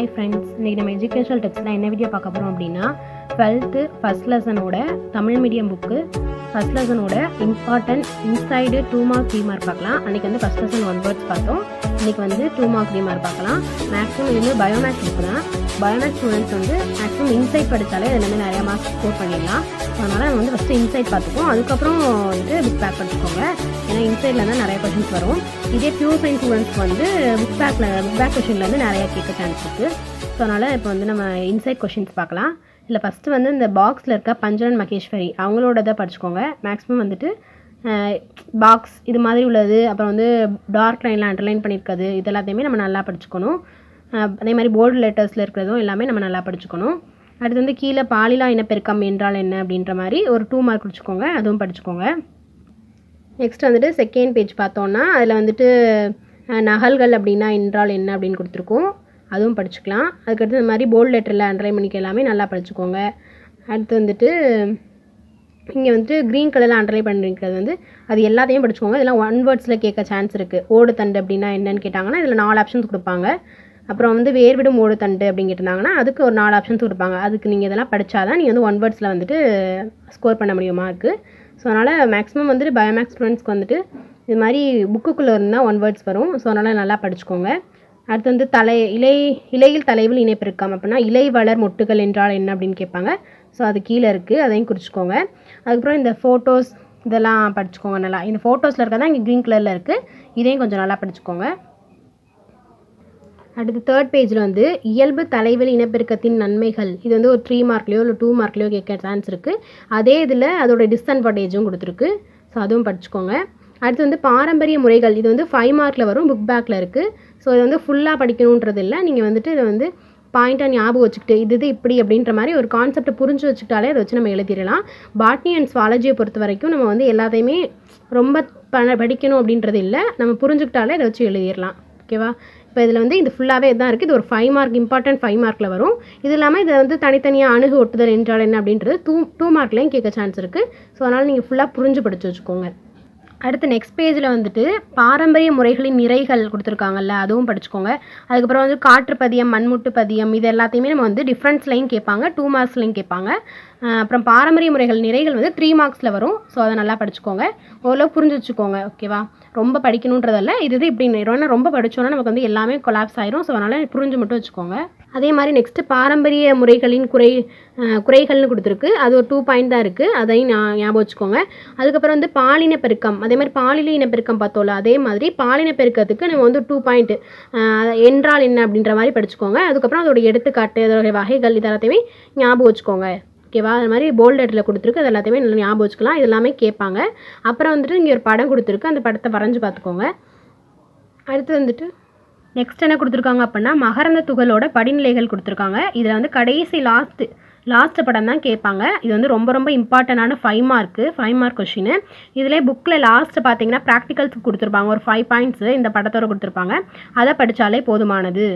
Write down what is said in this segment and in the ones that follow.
Hi friends இன்றைக்கி நம்ம educational டிப்ஸில் என்ன வீடியோ பார்க்க போகிறோம் அப்படின்னா டுவெல்த்து ஃபஸ்ட் லெசனோட Tamil medium book first லெசனோட important inside two mark three mark பார்க்கலாம். அன்றைக்கி வந்து ஃபஸ்ட் லெசன் ஒன் வேர்ட்ஸ் பார்த்தோம். இன்றைக்கி வந்து டூ மார்க் த்ரீ மார்க் பார்க்கலாம். மேக்ஸிமம் இது வந்து பயோமேக்ஸ் புக்கு தான். பயோமேக்ஸ் ஸ்டூடெண்ட்ஸ் வந்து மேக்ஸிமம் இன்சைட் படித்தாலே இதில் வந்து நிறையா மார்க் ஸ்கோர் பண்ணிடலாம். ஸோ அதனால் நம்ம வந்து ஃபஸ்ட்டு இன்சைட் பார்த்துப்போம் அதுக்கப்புறம் வந்து புக் பேக் பண்ணிக்கோங்க. ஏன்னா இன்சைடில் தான் நிறைய கொஷின்ஸ் வரும். இதே பியூர் சயின்ஸ் ஸ்டூடெண்ட்ஸ்க்கு வந்து புக் பேக்கில் புக் பேக் கொஷின்லேருந்து நிறையா கேட்க சான்ஸ் இருக்குது ஸோ அதனால் இப்போ வந்து நம்ம இன்சைட் கொஷின்ஸ் பார்க்கலாம். இல்லை ஃபஸ்ட்டு வந்து இந்த பாக்ஸில் இருக்க பஞ்சரன் மகேஸ்வரி அவங்களோட இதை படிச்சுக்கோங்க. மேக்ஸிமம் வந்துட்டு பாக்ஸ் இது மாதிரி உள்ளது அப்புறம் வந்து டார்க் லைனில் அண்டர்லைன் பண்ணியிருக்கிறது இது எல்லாத்தையுமே நம்ம நல்லா படிச்சுக்கணும். அதே மாதிரி போர்டு லெட்டர்ஸில் இருக்கிறதும் எல்லாமே நம்ம நல்லா படிச்சுக்கணும். அடுத்து வந்து கீழே பாலிலா இனப்பெருக்கம் என்றால் என்ன அப்படின்ற மாதிரி ஒரு டூ மார்க் படிச்சுக்கோங்க அதுவும் படிச்சுக்கோங்க. நெக்ஸ்ட் வந்துட்டு செகண்ட் பேஜ் பார்த்தோன்னா அதில் வந்துட்டு நகல்கள் அப்படின்னா என்றால் என்ன அப்படின்னு கொடுத்துருக்கோம். அதுவும் படிச்சுக்கலாம். அதுக்கடுத்து இந்த மாதிரி போல்ட் லெட்டரில் அண்டர்லைன் பண்ணிக்க எல்லாமே நல்லா படிச்சுக்கோங்க. அடுத்து வந்துட்டு இங்கே வந்துட்டு க்ரீன் கலரில் அண்டர்லைன் பண்ணிருக்கிறது வந்து அது எல்லாத்தையும் படிச்சுக்கோங்க. இதெல்லாம் ஒன் வேர்ட்ஸில் கேட்க சான்ஸ் இருக்குது ஓடு தண்டு அப்படின்னா என்னன்னு கேட்டாங்கன்னா இதில் நாலு ஆப்ஷன்ஸ் கொடுப்பாங்க. அப்புறம் வந்து வேர்விடும் ஓடு தண்டு அப்படின்னு கேட்டிருந்தாங்கன்னா அதுக்கு ஒரு நாலு ஆப்ஷன்ஸ் கொடுப்பாங்க. அதுக்கு நீங்கள் இதெல்லாம் படித்தாதான் நீங்கள் வந்து ஒன் வேர்ட்ஸில் வந்துட்டு ஸ்கோர் பண்ண முடியும் மார்க்கு ஸோ அதனால் மேக்ஸிமம் வந்துட்டு பயோமேக்ஸ் ஸ்டூடெண்ட்ஸ்க்கு வந்துட்டு இது மாதிரி புக்குக்குள்ளே இருந்தால் ஒன் வேர்ட்ஸ் வரும். ஸோ அதனால் நல்லா படிச்சுக்கோங்க. அடுத்து வந்து தலை இலை இலையில் தலைவில் இணைப்பிருக்காம் அப்படின்னா இலை வளர் மொட்டுகள் என்றால் என்ன அப்படின்னு கேட்பாங்க. ஸோ அது கீழே இருக்குது அதையும் குறிச்சிக்கோங்க. அதுக்கப்புறம் இந்த ஃபோட்டோஸ் இதெல்லாம் படிச்சுக்கோங்க நல்லா. இந்த ஃபோட்டோஸில் இருக்கிறதா இங்கே க்ரீன் கலரில் இருக்குது இதையும் கொஞ்சம் நல்லா படிச்சுக்கோங்க. அடுத்து தேர்ட் பேஜில் வந்து இயல்பு தலைவலி இனப்பெருக்கத்தின் நன்மைகள். இது வந்து ஒரு த்ரீ மார்க்லேயோ இல்லை டூ மார்க்லேயோ கேட்க சான்ஸ் இருக்குது அதே இதில் அதோட டிஸ்அட்வான்டேஜும் கொடுத்துருக்கு. ஸோ அதுவும் படிச்சுக்கோங்க. அடுத்து வந்து பாரம்பரிய முறைகள். இது வந்து ஃபைவ் மார்க்கில் வரும் புக் பேக்கில் இருக்குது ஸோ இது வந்து ஃபுல்லாக படிக்கணுன்றது இல்லை. நீங்கள் வந்துட்டு இதை வந்து பாயிண்ட்டாக ஞாபகம் வச்சுக்கிட்டு இது இது இப்படி அப்படின்ற மாதிரி ஒரு கான்செப்டை புரிஞ்சு வச்சுக்கிட்டாலே அதை வச்சு நம்ம எழுதிடலாம். பாட்னி அண்ட் ஸ்வாலஜியை பொறுத்த வரைக்கும் நம்ம வந்து எல்லாத்தையுமே ரொம்ப ப படிக்கணும் அப்படின்றது இல்லை. நம்ம புரிஞ்சுக்கிட்டாலே அதை வச்சு எழுதிடலாம். ஓகேவா இப்போ இதில் வந்து இது ஃபுல்லாகவே தான் இருக்குது இது ஒரு ஃபைவ் மார்க் இம்பார்ட்டன்ட் ஃபைவ் மார்க்கில் வரும். இது இல்லாமல் இதை வந்து தனித்தனியாக அணுகு ஒட்டுதல் என்றால் என்ன அப்படின்றது? டூ டூ மார்க்லேயும் கேட்க சான்ஸ் இருக்குது ஸோ அதனால் நீங்கள் ஃபுல்லாக புரிஞ்சு படித்து வச்சுக்கோங்க. அடுத்து நெக்ஸ்ட் பேஜில் வந்துட்டு பாரம்பரிய முறைகளின் நிறைகள் கொடுத்துருக்காங்கல்ல அதுவும் படிச்சுக்கோங்க. அதுக்கப்புறம் வந்து காற்று பதியம் மண்முட்டு பதியம் இது எல்லாத்தையுமே நம்ம வந்து டிஃப்ரென்ஸ்லையும் கேட்பாங்க டூ மார்க்ஸ்லையும் கேட்பாங்க. அப்புறம் பாரம்பரிய முறைகள் நிறைகள் வந்து த்ரீ மார்க்ஸில் வரும். ஸோ அதை நல்லா படிச்சுக்கோங்க. ஓரளவு புரிஞ்சு வச்சுக்கோங்க ஓகேவா ரொம்ப படிக்கணுன்றதில்ல இது இது இப்படி ரொம்ப படித்தோன்னா நமக்கு வந்து எல்லாமே கொலாப்ஸ் ஆயிரும். ஸோ அதனால் புரிஞ்சு மட்டும் வச்சுக்கோங்க. அதே மாதிரி நெக்ஸ்ட்டு பாரம்பரிய முறைகளின் குறை குறைகள்னு கொடுத்துருக்கு. அது ஒரு டூ பாயிண்ட் தான் இருக்குது அதையும் நான் ஞாபகம் வச்சுக்கோங்க. அதுக்கப்புறம் வந்து பாலின பெருக்கம். அதே மாதிரி பாலின இனப்பெருக்கம் பார்த்தோம்ல அதே மாதிரி பாலின பெருக்கத்துக்கு நம்ம வந்து டூ பாயிண்ட் என்றால் என்ன அப்படின்ற மாதிரி படிச்சுக்கோங்க. அதுக்கப்புறம் அதோட எடுத்துக்காட்டு அதோட வகைகள் இது எல்லாத்தையுமே ஞாபகம் வச்சுக்கோங்க. ஓகேவா அது மாதிரி போல்ட் லெட்டரில் கொடுத்துருக்கு. அது எல்லாத்தையுமே நல்லா ஞாபகம் வச்சுக்கலாம். இது எல்லாமே கேட்பாங்க. அப்புறம் வந்துட்டு இங்கே ஒரு படம் கொடுத்துருக்கு. அந்த படத்தை வரைஞ்சு பார்த்துக்கோங்க. அடுத்து வந்துட்டு நெக்ஸ்ட் என்ன கொடுத்துருக்காங்க அப்படின்னா மகரந்த துகளோட படிநிலைகள் கொடுத்துருக்காங்க. இதில் வந்து கடைசி லாஸ்ட்டு லாஸ்ட் படம் தான் கேட்பாங்க. இது வந்து ரொம்ப ரொம்ப இம்பார்ட்டண்டான five mark five mark question இதிலே புக்கில் லாஸ்ட் பார்த்தீங்கன்னா ப்ராக்டிகல்ஸ் கொடுத்துருப்பாங்க. ஒரு ஃபைவ் பாயிண்ட்ஸு இந்த படத்தோட கொடுத்துருப்பாங்க. அதை படித்தாலே போதுமானது.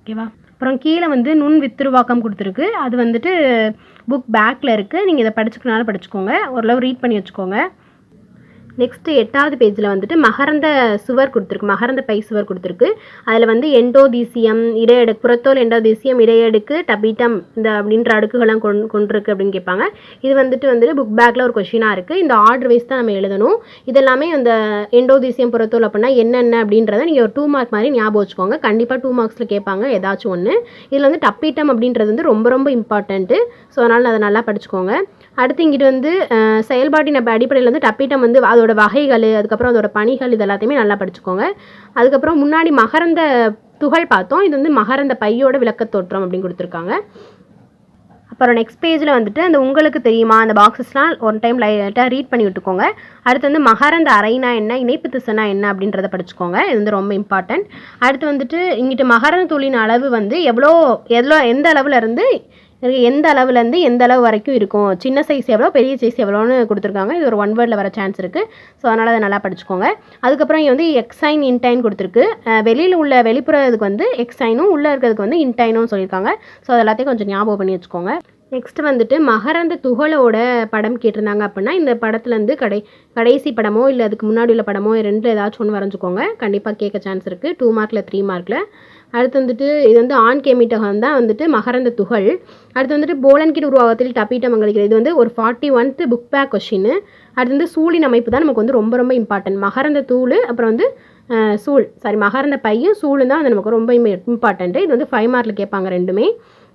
ஓகேவா அப்புறம் கீழே வந்து நுண் வித்துருவாக்கம் கொடுத்துருக்கு. அது வந்துட்டு புக் பேக்கில் இருக்குது நீங்கள் இதை படிச்சுக்கனாலும் படிச்சுக்கோங்க. ஓரளவு ரீட் பண்ணி வச்சுக்கோங்க. நெக்ஸ்ட்டு எட்டாவது பேஜில் வந்துட்டு மகரந்த சுவர் கொடுத்துருக்கு. மகரந்த பை சுவர் கொடுத்துருக்கு. அதில் வந்து எண்டோதீசியம் இடையடுக்கு புறத்தோல் எண்டோதீசியம் இடையடுக்கு டபிட்டம் இந்த அப்படின்ற அடுக்குகள்லாம் கொண் கொண்டிருக்கு அப்படின்னு கேட்பாங்க. இது வந்துட்டு வந்துட்டு புக் பேக்கில் ஒரு கொஷினாக இருக்குது இந்த ஆர்டர் வைஸ் தான் நம்ம எழுதணும். இதெல்லாமே அந்த எண்டோதீசியம் புறத்தோல் அப்படின்னா என்னென்ன அப்படின்றத நீங்கள் ஒரு டூ மார்க் மாதிரி ஞாபகம் வச்சுக்கோங்க. கண்டிப்பாக டூ மார்க்ஸில் கேட்பாங்க ஏதாச்சும் ஒன்று இதில் வந்து டப்பீட்டம் அப்படின்றது வந்து ரொம்ப ரொம்ப இம்பார்ட்டண்ட்டு ஸோ அதனால் அதை நல்லா படிச்சுக்கோங்க. அடுத்து இங்கிட்டு வந்து செயல்பாட்டின் அடிப்படையில் வந்து டப்பீட்டம் வந்து அதோட வகைகள் அதுக்கப்புறம் அதோட பணிகள் இது எல்லாத்தையுமே நல்லா படிச்சுக்கோங்க. அதுக்கப்புறம் முன்னாடி மகரந்த துகள் பார்த்தோம். இது வந்து மகரந்த பையோட விளக்கத் தோற்றம் அப்படின்னு கொடுத்துருக்காங்க. அப்புறம் நெக்ஸ்ட் பேஜில் வந்துட்டு அந்த உங்களுக்கு தெரியுமா? அந்த பாக்ஸஸ்லாம் ஒன் டைம் லைட்டாக ரீட் பண்ணி விட்டுக்கோங்க. அடுத்து வந்து மகரந்த அறைனா என்ன? இணைப்பு திசைனா என்ன? அப்படின்றத படிச்சுக்கோங்க. இது வந்து ரொம்ப இம்பார்ட்டன்ட் அடுத்து வந்துட்டு இங்கிட்டு மகரந்த துளின் அளவு வந்து எவ்வளோ எவ்வளோ எந்த அளவில் இருந்து எந்த அளவுலேருந்து எந்த அளவு வரைக்கும் இருக்கும்? சின்ன சைஸ் எவ்வளோ பெரிய சைஸ் எவ்வளோன்னு கொடுத்துருக்காங்க. இது ஒரு ஒன் வேர்டில் வர சான்ஸ் இருக்குது ஸோ அதனால் அதை நல்லா படிச்சுக்கோங்க. அதுக்கப்புறம் இங்கே வந்து எக்ஸைன் இன்டைன் கொடுத்துருக்கு. வெளியில் உள்ள வெளிப்புற இதுக்கு வந்து எக்ஸைனும் உள்ளே இருக்கிறதுக்கு வந்து இன்டைனும் சொல்லியிருக்காங்க. ஸோ அது எல்லாத்தையும் கொஞ்சம் ஞாபகம் பண்ணி வச்சுக்கோங்க. நெக்ஸ்ட் வந்துட்டு மகரந்த துகளோட படம் கேட்டிருந்தாங்க அப்படின்னா இந்த படத்துலேருந்து கடை கடைசி படமோ இல்லை அதுக்கு முன்னாடி உள்ள படமோ ரெண்டில் ஏதாச்சும் ஒன்று வரைஞ்சிக்கோங்க. கண்டிப்பாக கேட்க சான்ஸ் இருக்குது டூ மார்க்கில் த்ரீ மார்க்கில் அடுத்து வந்துட்டு இது வந்து ஆண் கேமிட்டகம் தான். வந்துட்டு மகரந்த துகள். அடுத்து வந்துட்டு போலன்கிட் உருவாகத்தில் டப்பீட்டம் மங்களிக்கிறது இது வந்து ஒரு forty oneth book back question அடுத்து வந்து சூழின் அமைப்பு தான் நமக்கு வந்து ரொம்ப ரொம்ப இம்பார்ட்டன்ட் மகரந்த தூள் அப்புறம் வந்து சூழ். சாரி மகரந்த பையும் சூழும் தான் வந்து நமக்கு ரொம்ப இம்பார்ட்டன்ட்டு இது வந்து ஃபைவ் மார்க்கில் கேட்பாங்க ரெண்டுமே.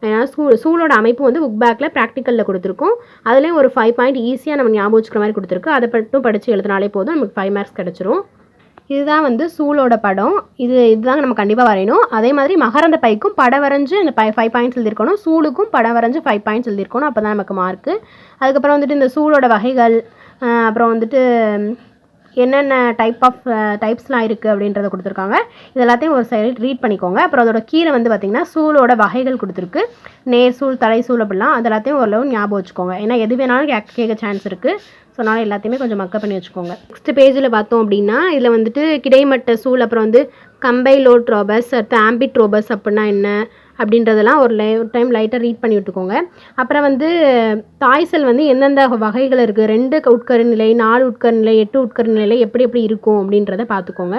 ஏன்னா சூ ஸ்கூலோட அமைப்பு வந்து புக் பேக்கில் ப்ராக்டிக்கலில் கொடுத்துருக்கோம். அதுலேயும் ஒரு ஃபைவ் பாயிண்ட் ஈஸியாக நம்ம ஞாபகம் வச்சுக்கிற மாதிரி கொடுத்துருக்கு. அதை மட்டும் படித்து எழுதினாலே போதும் நமக்கு ஃபைவ் மார்க்ஸ் கிடச்சிரும். இதுதான் வந்து சூலோட படம். இது இதுதான் நம்ம கண்டிப்பாக வரையணும். அதே மாதிரி மகரந்த பைக்கும் படம் வரைஞ்சு அந்த பை ஃபைவ் பாயிண்ட்ஸ் எழுதியிருக்கணும். சூளுக்கும் படம் வரைஞ்சு ஃபைவ் பாயிண்ட்ஸ் எழுதியிருக்கணும். அப்போ தான் நமக்கு மார்க்கு அதுக்கப்புறம் வந்துட்டு இந்த சூலோட வகைகள் அப்புறம் வந்துட்டு என்னென்ன டைப் ஆஃப் டைப்ஸ்லாம் இருக்குது அப்படின்றத கொடுத்துருக்காங்க. இது எல்லாத்தையும் ஒரு சைடு ரீட் பண்ணிக்கோங்க. அப்புறம் அதோட கீழே வந்து பார்த்திங்கன்னா சூளோட வகைகள் கொடுத்துருக்கு. நேர் சூழ் தலை சூழ் அப்படிலாம் அது எல்லாத்தையும் ஓரளவு ஞாபகம் வச்சுக்கோங்க. ஏன்னா எது வேணாலும் கேட்க கேட்க சான்ஸ் இருக்குது ஸோ அதனால் எல்லாத்தையுமே கொஞ்சம் மக்கப் பண்ணி வச்சுக்கோங்க. நெக்ஸ்ட் பேஜில் பார்த்தோம் அப்படின்னா இதில் வந்துட்டு கிடைமட்ட சூழ் அப்புறம் வந்து கம்பைலோட் ரோபஸ் அடுத்து ஆம்பிட் ரோபஸ் அப்படின்னா என்ன? அப்படின்றதெல்லாம் ஒரு லை டைம் லைட்டாக ரீட் பண்ணி விட்டுக்கோங்க. அப்புறம் வந்து தாய்சல் வந்து எந்தெந்த வகைகள் இருக்குது ரெண்டு உட்கரு நிலை நாலு உட்கரு நிலை எட்டு உட்கரு நிலை எப்படி எப்படி இருக்கும் அப்படின்றத பார்த்துக்கோங்க.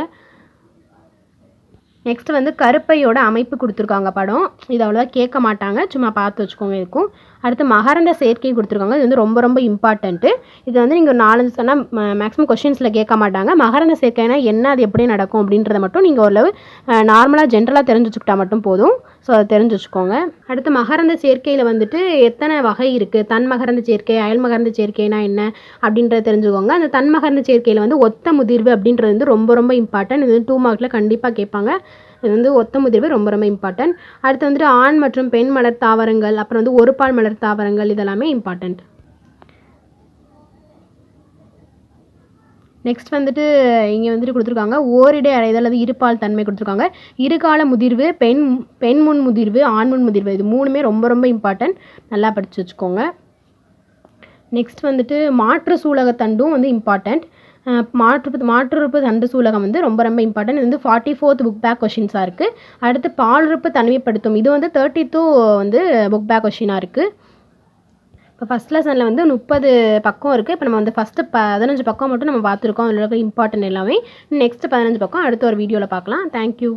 நெக்ஸ்ட் வந்து கருப்பையோட அமைப்பு கொடுத்துருக்காங்க படம். இது அவ்வளோவா கேட்க மாட்டாங்க சும்மா பார்த்து வச்சுக்கோங்க இருக்கும் அடுத்து மகரந்த சேர்க்கை கொடுத்துருக்காங்க. இது வந்து ரொம்ப ரொம்ப இம்பார்ட்டண்ட்டு இது வந்து நீங்கள் ஒரு நாலஞ்சு சொன்னால் மேக்ஸிமம் கொஷின்ஸில் கேட்க மாட்டாங்க. மகரந்த சேர்க்கைனா என்ன அது எப்படி நடக்கும் அப்படின்றத மட்டும் நீங்கள் ஓரளவு நார்மலாக ஜென்ரலாக தெரிஞ்சு வச்சுக்கிட்டா மட்டும் போதும். ஸோ அதை தெரிஞ்சு வச்சுக்கோங்க அடுத்து மகரந்த சேர்க்கையில் வந்துட்டு எத்தனை வகை இருக்குது தன் மகரந்த சேர்க்கை அயல் மகரந்த சேர்க்கைனா என்ன? அப்படின்றத தெரிஞ்சுக்கோங்க. அந்த தன் மகரந்த சேர்க்கையில் வந்து ஒத்த முதிர்வு அப்படின்றது வந்து ரொம்ப ரொம்ப இம்பார்ட்டன்ட் இது வந்து டூ மார்க்கில் கண்டிப்பாக கேட்பாங்க. இது வந்து ஒத்த முதிர்வு ரொம்ப ரொம்ப இம்பார்ட்டன்ட் அடுத்து வந்துட்டு ஆண் மற்றும் பெண் மலர் தாவரங்கள் அப்புறம் வந்து ஒரு பால் மலர் தாவரங்கள் இதெல்லாமே இம்பார்ட்டன்ட் நெக்ஸ்ட் வந்துட்டு இங்கே வந்துட்டு கொடுத்துருக்காங்க ஓரிடை அடைதல் அல்லது இருபால் தன்மை கொடுத்துருக்காங்க. இருகால முதிர்வு பெண் பெண் முன் முதிர்வு ஆண் முன் முதிர்வு இது மூணுமே ரொம்ப ரொம்ப இம்பார்ட்டன்ட் நல்லா படித்து வச்சுக்கோங்க. நெக்ஸ்ட் வந்துட்டு மாற்று சூலகத்தண்டும் வந்து இம்பார்ட்டண்ட் மாற்று மாற்றுறுப்பு தண்டு சூலகம் வந்து ரொம்ப ரொம்ப இம்பார்ட்டன்ட் இது வந்து ஃபார்ட்டி ஃபோர்த் புக் பேக் கொஷின்ஸாக இருக்குது அடுத்து பாலுறுப்பு தனிமைப்படுத்தும். இது வந்து தேர்ட்டி டூ வந்து புக் பேக் கொஷினாக இருக்குது இப்போ ஃபஸ்ட் லெசனில் வந்து முப்பது பக்கம் இருக்குது இப்போ நம்ம வந்து ஃபஸ்ட்டு பதினஞ்சு பக்கம் மட்டும் நம்ம பார்த்துருக்கோம். அதில் இருக்க இம்பார்ட்டன்ட் எல்லாமே. நெக்ஸ்ட் பதினஞ்சு பக்கம் அடுத்த ஒரு வீடியோவில் பார்க்கலாம். தேங்க்யூ